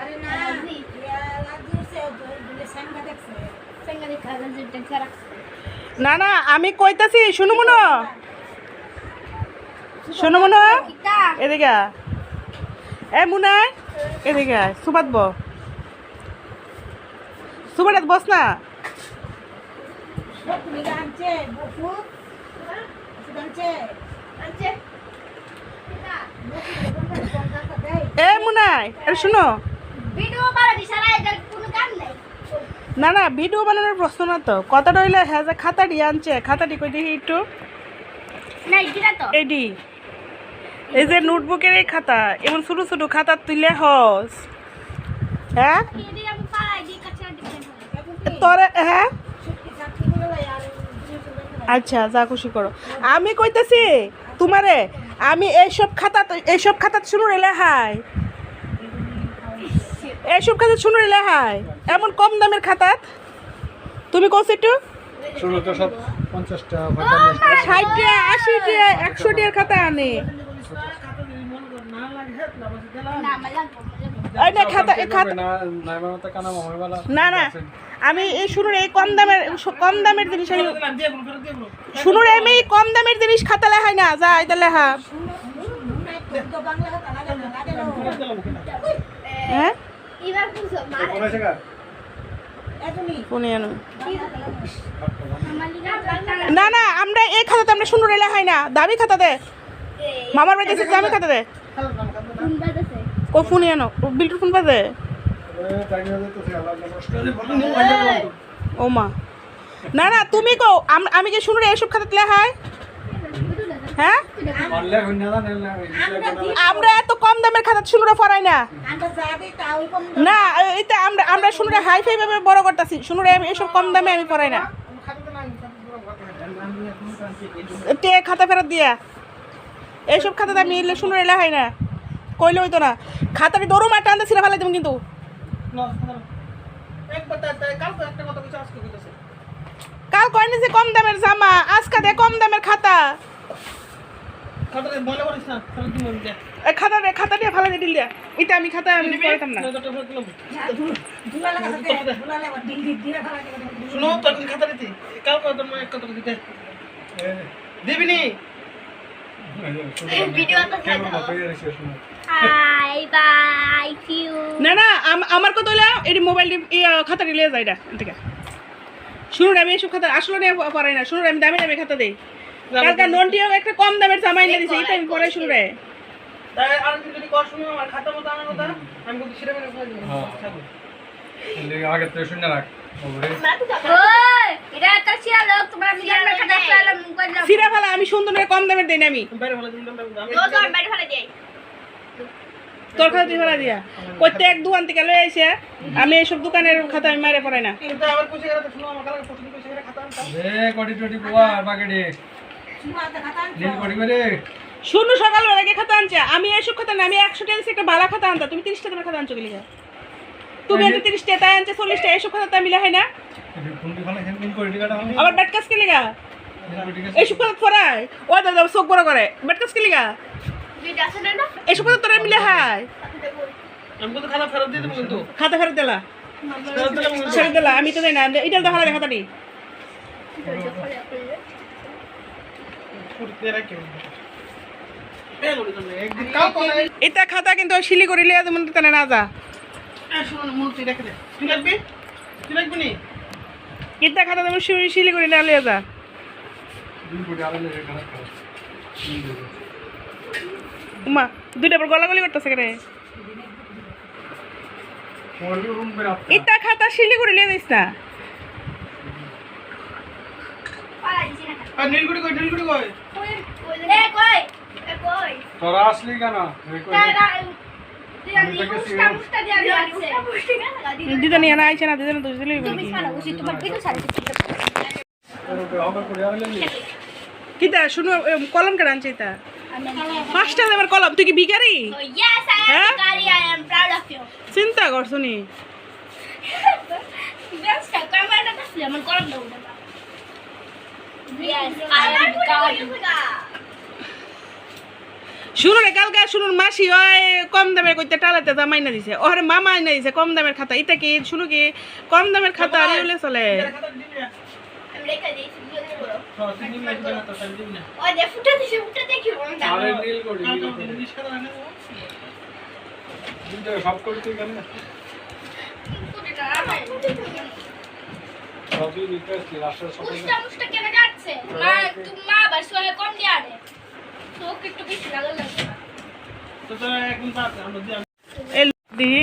আরে না না না আমি কইতাছি শুনু মনো। শুনু মনো। এদিকে। এ মুনাই এদিকে সুবাত ব সুবাত বস না। আনছে বসু আনছে আনছে কিতা এ মুনাই আরে শুনো। ভিডিও বাড়া দিছারা এদের কোনো কাম নাই। না না ভিডিও বানানোর প্রশ্ন না তো। কথাটা হইলে হ্যাঁ যে খাতাটি আনছে খাতাটি কই দেখি একটু। এডি। এই যে নোটবুকের এই খাতা এমন ছোট ছোট খাতা তুলে হস। হ্যাঁ? তোরে হ্যাঁ? আচ্ছা যা খুশি করো। আমি কইতেছি তোমারে আমি এইসব খাতা এইসব খাতা শুনুন এলাহাই হাই এইসব খাতা শুনুন এলাহাই এমন কম দামের খাতা। তুমি কোন একটু টাকা একশো টাকার খাতা আনে। না খাতা খাতা না না না। আমি এই শুনুন এই কম দামের কম দামের জিনিস আমি শুনুন আমি এই কম দামের জিনিস খাতা লেখাই না যা এটা লেখা। হ্যাঁ? না না আমরা এই খাতাতে আমরা শুনুন লেখাই না। দামি খাতা দে মামার বাড়িতে দামি খাতা। কই ফোন আনো বিল্টুর ফোন বাজে? হয়ে ও মা। না না, তুমি কো আম- কি শুনুন এইসব খাতাতে লেখাই হ্যাঁ? না আমরা এত কম দামের খাতা শুনুরা না। না আমরা আমরা শুনুরা হাই বড় শুনুরা এসব কম দামে আমি না। খাতা ফেরত দিয়া। এইসব খাতাতে আমি শুনুরা এলে হয় না। কইলে হইতো না। খাতাটি দৌড়ো মাঠে আনতে ছিঁড়ে ফেলাই তুমি কিন্তু। কাল কয়নি যে কম দামের জামা আজকে দে কম দামের খাতা। খাতা দে খাতা দিয়ে ফালা দিল দিয়া এটা আমি খাতা আমি না। শুনো তোর খাতা দিতে। কাল কত দিতে নি না না আমার কথা হইলে এটি মোবাইল খাতা নিয়ে যায় এটা ঠিক শুনুন আমি এসব খাতা আসলে নিয়ে পড়াই না। শুনুন আমি দামি দামি খাতা দেই। কালকে ননটিও একটা কম দামের জামা এনে দিছে এটা আমি পড়াই শুনুন রে। তাই আর তুমি যদি কর শুনো আমার খাতা মতো আনার কথা আমি কিন্তু ছিড়ে মেরে ফেলে দেবো। হ্যাঁ। থাকো। আগে তো শুনে রাখ। এটা একটা আমি সুন্দর করে কম দামের দেই না আমি। বাইরে ফেলে দিলাম আমি দো দো বাইরে ফেলে দেই তোর খাতা তুই ফেলা দিয়া। প্রত্যেক দোকান থেকে লয়ে আইসে আমি এইসব দোকানের খাতা আমি মারে পড়াই না। কিন্তু আবার কুচি করে? শুনো সকালবেলা আগে খাতা আনছে? আমি এইসব খাতা না আমি একশো টাকা একটা ভালো খাতা আনতা। তুমি তিরিশ টাকা খাতা আনছো গেলি তুমি একটা তিরিশ টাকা তাই আনছে চল্লিশ টাকা এইসব খাতা তো আমি লেখাই না। কি আবার ব্যাট কাজ কে লিগা এইসব কথা পড়ায়। ও দাদা চোখ বড় করে। ব্যাট কাজ কে লিগা দুইটা আছে না না এইসব কথা তোরা মিলে হাই খাতা ফেরত দিলা। ফেরত দিলা আমি তো দেয় না। এটা দেখা লাগে খাতাটি। তুমি এটা খাতা কিন্তু শিলিগুড়ি লিয়া যেমন তানে না যা। এটা খাতা শি- শিলিগুড়ি না লিয়া যা। উমা দুইটা পর গলাগলি করতেছে রে আপনি খাতা শিলিগুড়ি লিয়া দিস না। নীলগুড়ি কই কই? এ কই এ কই? তোরা আসলি কেন? কই? নিয়ে আইছে না দিদা না তো তুমি ছাড়া উসি তোমার ভিডিও ছাড়া আমার কোটি আলাদা কিতা শুনো কলম কেন আনছে এটা? আমি পাঁচটা দামের কলম তুই কি ভিখারি? Proud চিন্তা করছ নি. শুনুন কালকে শুনুন মাসি ওই কম দামের কইতে টালাতে জামাই না দিছে। ওরে মামা না দিছে কম দামের খাতা। এটা কি শুনু কি কম দামের খাতা আর চলে। রেখে দিয়েছি দিবি না ওই যে ফুটে দিছে ফুটে দেখি আমি আরে নীল করি করি কিন্তু সব করতে গেলে ফুটেটা আমার সবই রাস্তার সবাই মুষ্টা মুষ্টা কেন যাচ্ছে মা তুমি মা আবার সোয়া কম দিয়া দে তো একটু বেশি লাগা লাগবে তো তো একদম পাতে আমরা দিয়ে